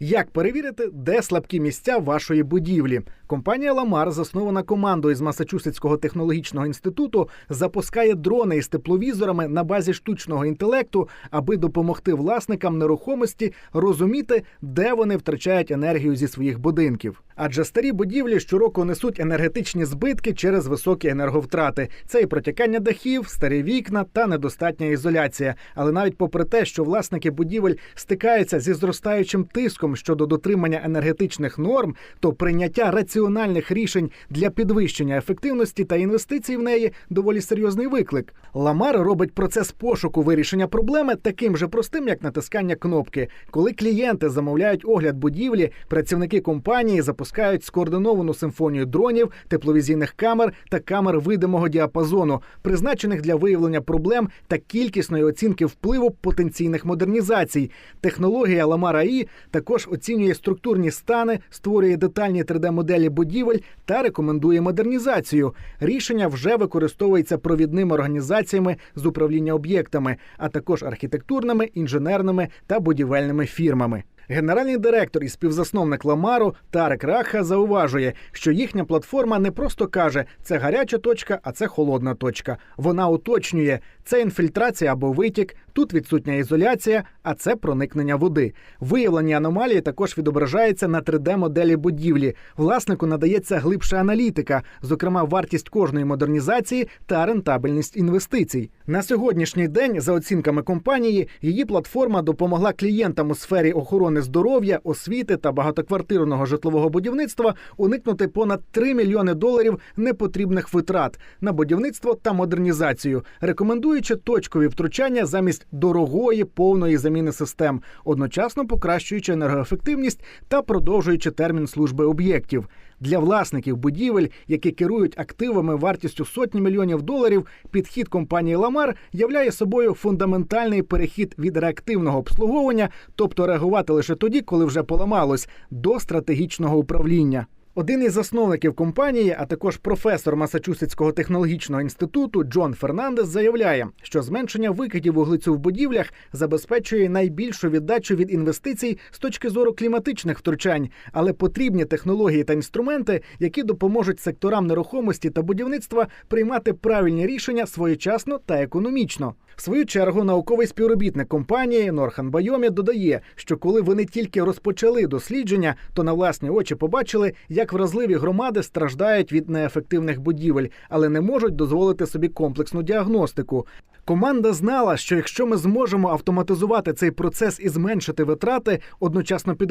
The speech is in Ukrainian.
Як перевірити, де слабкі місця вашої будівлі? Компанія Ламар, заснована командою з Масачусетського технологічного інституту, запускає дрони із тепловізорами на базі штучного інтелекту, аби допомогти власникам нерухомості розуміти, де вони втрачають енергію зі своїх будинків. Адже старі будівлі щороку несуть енергетичні збитки через високі енерговтрати. Це і протікання дахів, старі вікна та недостатня ізоляція. Але навіть попри те, що власники будівель стикаються зі зростаючим тиском щодо дотримання енергетичних норм, то прийняття раціональних рішень для підвищення ефективності та інвестицій в неї доволі серйозний виклик. Ламар робить процес пошуку вирішення проблеми таким же простим, як натискання кнопки. Коли клієнти замовляють огляд будівлі, працівники компанії запускають скоординовану симфонію дронів, тепловізійних камер та камер видимого діапазону, призначених для виявлення проблем та кількісної оцінки впливу потенційних модернізацій. Технологія Lamar AI також оцінює структурні стани, створює детальні 3D-моделі будівель та рекомендує модернізацію. Рішення вже використовується провідними організаціями з управління об'єктами, а також архітектурними, інженерними та будівельними фірмами. Генеральний директор і співзасновник Ламару Тарек Раха зауважує, що їхня платформа не просто каже, це гаряча точка, а це холодна точка. Вона уточнює, це інфільтрація або витік, тут відсутня ізоляція, а це проникнення води. Виявлені аномалії також відображаються на 3D-моделі будівлі. Власнику надається глибша аналітика, зокрема вартість кожної модернізації та рентабельність інвестицій. На сьогоднішній день, за оцінками компанії, її платформа допомогла клієнтам у сфері охорони здоров'я, освіти та багатоквартирного житлового будівництва уникнути понад 3 мільйони доларів непотрібних витрат на будівництво та модернізацію, рекомендуючи точкові втручання замість дорогої повної заміни систем, одночасно покращуючи енергоефективність та продовжуючи термін служби об'єктів. Для власників будівель, які керують активами вартістю сотні мільйонів доларів, підхід компанії Ламар являє собою фундаментальний перехід від реактивного обслуговування, тобто реагувати лише тоді, коли вже поламалось, до стратегічного управління. Один із засновників компанії, а також професор Масачусетського технологічного інституту Джон Фернандес заявляє, що зменшення викидів вуглецю в будівлях забезпечує найбільшу віддачу від інвестицій з точки зору кліматичних втручань, але потрібні технології та інструменти, які допоможуть секторам нерухомості та будівництва приймати правильні рішення своєчасно та економічно. В свою чергу науковий співробітник компанії Норхан Байомі додає, що коли вони тільки розпочали дослідження, то на власні очі побачили, як вразливі громади страждають від неефективних будівель, але не можуть дозволити собі комплексну діагностику. Команда знала, що якщо ми зможемо автоматизувати цей процес і зменшити витрати, одночасно підвищити